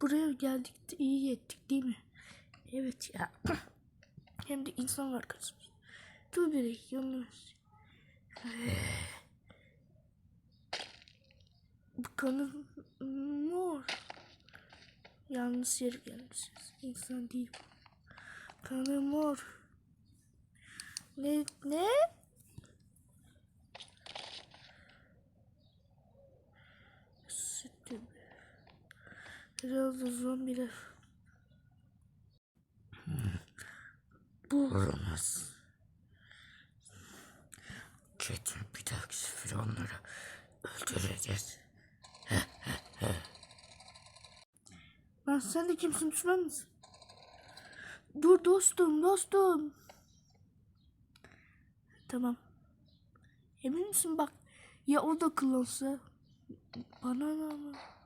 buraya geldik de iyi ettik değil mi? Evet ya. Hem de insan var karşımızda. Dur bir yalnız. Bu kanı mor. Yalnız yer gelmişiz. İnsan değil bu. Kanı mor. Ne? Ne? Herhalde zombiler. Bu Olamaz. Kesin bir dahaki sefer onları öldüreceğiz. Lan sen de kimsin düşman mısın? Dur dostum dostum. Tamam. Emin misin bak ya o da kullansa bana ne ama.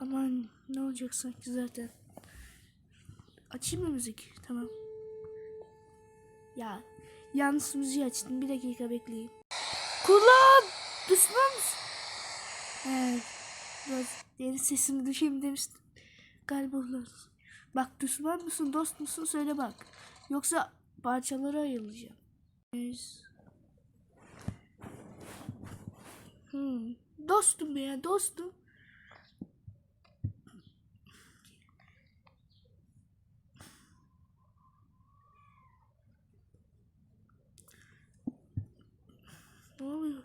Aman ne olacak sanki zaten. Açayım mı müzik? Tamam. Ya yanlış müziği açtım. Bir dakika bekleyin. Kulağım! Düşman mısın? Evet. Biraz yeni sesimi düşeyim demiştim. Galiba onlar. Bak düşman mısın dost musun söyle bak. Yoksa parçalara ayrılacağım. Hmm. Dostum ya dostum. Ne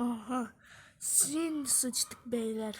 Aha. Sin sıçtık beyler.